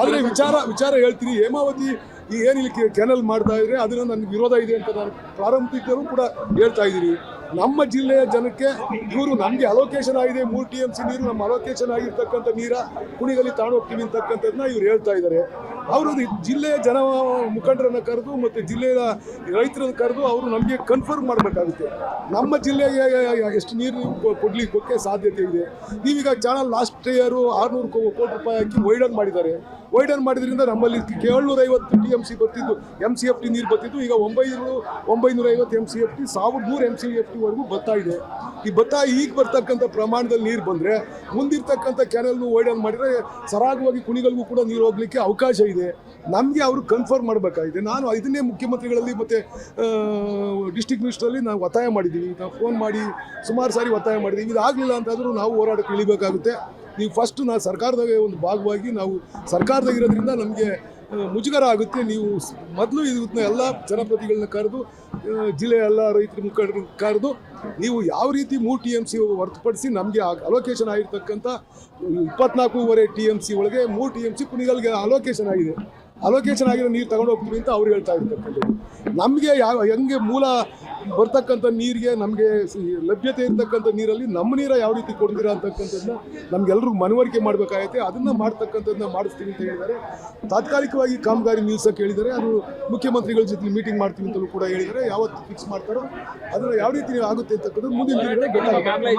ಆದರೆ ವಿಚಾರ ವಿಚಾರ ಹೇಳ್ತೀನಿ. ಹೇಮಾವತಿ ಈ ಏನು ಇಲ್ಲಿ ಕೆನಲ್ ಮಾಡ್ತಾ ಇದ್ರೆ ಅದನ್ನ ನನಗೆ ವಿರೋಧ ಇದೆ ಅಂತ ನಾನು ಪ್ರಾರಂಭಿಕರು ಕೂಡ ಹೇಳ್ತಾ ಇದ್ದೀನಿ ನಮ್ಮ ಜಿಲ್ಲೆಯ ಜನಕ್ಕೆ ಇವರು ನಮಗೆ ಅಲೋಕೇಶನ್ ಆಗಿದೆ. ಮೂರು ಟಿ ಎಂ ಸಿ ನೀರು, ನಮ್ಮ ಅಲೋಕೇಶನ್ ಆಗಿರ್ತಕ್ಕಂಥ ನೀರ, ಕುಣಿಗಲ್ಲಿ ತಾಣೋಗ್ತೀವಿ ಅಂತಕ್ಕಂಥದ್ದನ್ನ ಇವ್ರು ಹೇಳ್ತಾ ಇದ್ದಾರೆ. ಅವರು ಜಿಲ್ಲೆಯ ಜನ ಮುಖಂಡರನ್ನು ಕರೆದು ಮತ್ತು ಜಿಲ್ಲೆಯ ರೈತರನ್ನು ಕರೆದು ಅವರು ನಮಗೆ ಕನ್ಫರ್ಮ್ ಮಾಡಬೇಕಾಗುತ್ತೆ. ನಮ್ಮ ಜಿಲ್ಲೆಗೆ ಎಷ್ಟು ನೀರು ಕೊಡ್ಲಿಕ್ಕೆ ಸಾಧ್ಯತೆ ಇದೆ. ನೀವೀಗ ಚಾನಲ್ ಲಾಸ್ಟ್ ಇಯರು ಆರುನೂರು ಕೋಟಿ ರೂಪಾಯಿ ಹಾಕಿ ವೈಡನ್ ಮಾಡಿದ್ದಾರೆ. ವೈಡನ್ ಮಾಡಿದ್ರಿಂದ ನಮ್ಮಲ್ಲಿ ಏಳ್ನೂರ ಐವತ್ತು ಟಿ ಎಂ ಸಿ ಬರ್ತಿದ್ದು. ಎಂ ಸಿ ಎಫ್ ಟಿ ನೀರು ಬರ್ತಿದ್ದು. ಈಗ ಒಂಬೈನೂರು ಒಂಬೈನೂರ ಐವತ್ತು ಎಂ ಸಿ ಎಫ್ ಟಿ ಸಾವಿರದ ನೂರು ಎಂ ಸಿ ಎಫ್ ಟಿವರೆಗೂ ಬರ್ತಾ ಇದೆ. ಈ ಭತ್ತ ಈಗ ಬರ್ತಕ್ಕಂಥ ಪ್ರಮಾಣದಲ್ಲಿ ನೀರು ಬಂದರೆ ಮುಂದಿರ್ತಕ್ಕಂಥ ಕೆನಲ್ನು ವೈಡನ್ ಮಾಡಿದರೆ ಸರಾಗವಾಗಿ ಕುಣಿಗಳಿಗೂ ಕೂಡ ನೀರು ಹೋಗಲಿಕ್ಕೆ ಅವಕಾಶ ಇದೆ. ನಮಗೆ ಅವರು ಕನ್ಫರ್ಮ್ ಮಾಡಬೇಕಾಗಿದೆ. ನಾನು ಐದನೇ ಮುಖ್ಯಮಂತ್ರಿಗಳಲ್ಲಿ ಮತ್ತು ಡಿಸ್ಟಿಕ್ ಮಿನಿಸ್ಟ್ರಲ್ಲಿ ನಾವು ಒತ್ತಾಯ ಮಾಡಿದ್ದೀವಿ ನಾವು ಫೋನ್ ಮಾಡಿ, ಸುಮಾರು ಸಾರಿ ಒತ್ತಾಯ ಮಾಡಿದ್ದೀವಿ ಇದಾಗಲಿಲ್ಲ ಅಂತಾದರೂ ನಾವು ಹೋರಾಟಕ್ಕೆ ಇಳಿಬೇಕಾಗುತ್ತೆ. ನೀವು ಫಸ್ಟ್ ನಾವು ಸರ್ಕಾರದಾಗ ಒಂದು ಭಾಗವಾಗಿ ನಾವು ಸರ್ಕಾರದಾಗ ಇರೋದ್ರಿಂದ ನಮಗೆ ಮುಜುಗರ ಆಗುತ್ತೆ. ನೀವು ಮೊದಲು ಇದನ್ನ ಎಲ್ಲ ಜನಪ್ರತಿಗಳನ್ನ ಕರೆದು ಜಿಲ್ಲೆಯ ಎಲ್ಲ ರೈತರ ಮುಖಂಡರನ್ನು ಕರೆದು, ನೀವು ಯಾವ ರೀತಿ ಮೂರು ಟಿ ಎಂ ಸಿ ಹೊರತುಪಡಿಸಿ ನಮಗೆ ಅಲೋಕೇಶನ್ ಆಗಿರ್ತಕ್ಕಂಥ ಇಪ್ಪತ್ನಾಲ್ಕೂವರೆ ಟಿ ಎಂ ಸಿ ಒಳಗೆ ಮೂರು ಟಿ ಎಂ ಸಿ ಕುಣಿಗಲ್ಗೆ ಅಲೋಕೇಶನ್ ಆಗಿದೆ. ಅಲೋಕೇಶನ್ ಆಗಿರೋ ನೀರು ತಗೊಂಡು ಹೋಗ್ತೀವಿ ಅಂತ ಅವ್ರು ಹೇಳ್ತಾ ಇರ್ತಕ್ಕಂಥದ್ದು. ನಮಗೆ ಯಾವ, ಹೆಂಗೆ ಮೂಲ ಬರ್ತಕ್ಕಂಥ ನೀರಿಗೆ ನಮಗೆ ಲಭ್ಯತೆ ಇರತಕ್ಕಂಥ ನೀರಲ್ಲಿ ನಮ್ಮ ನೀರ ಯಾವ ರೀತಿ ಕೊಡ್ತೀರಾ ಅಂತಕ್ಕಂಥದ್ದನ್ನ ನಮ್ಗೆಲ್ರಿಗೂ ಮನವರಿಕೆ ಮಾಡಬೇಕಾಗೈತೆ. ಅದನ್ನು ಮಾಡ್ತಕ್ಕಂಥದ್ದನ್ನ ಮಾಡಿಸ್ತೀವಿ ಅಂತ ಹೇಳಿದರೆ ತಾತ್ಕಾಲಿಕವಾಗಿ ಕಾಮಗಾರಿ ನಿಲ್ಸಕ್ಕೆ ಹೇಳಿದರೆ ಅದು ಮುಖ್ಯಮಂತ್ರಿಗಳ ಜೊತೆ ಮೀಟಿಂಗ್ ಮಾಡ್ತೀವಿ ಅಂತಲೂ ಕೂಡ ಹೇಳಿದರೆ ಯಾವತ್ತು ಫಿಕ್ಸ್ ಮಾಡ್ತಾರೋ ಅದನ್ನು ಯಾವ ರೀತಿ ಆಗುತ್ತೆ ಅಂತಕ್ಕಂಥದ್ದು ಮುಂದಿನ ದಿನಗಳಲ್ಲಿ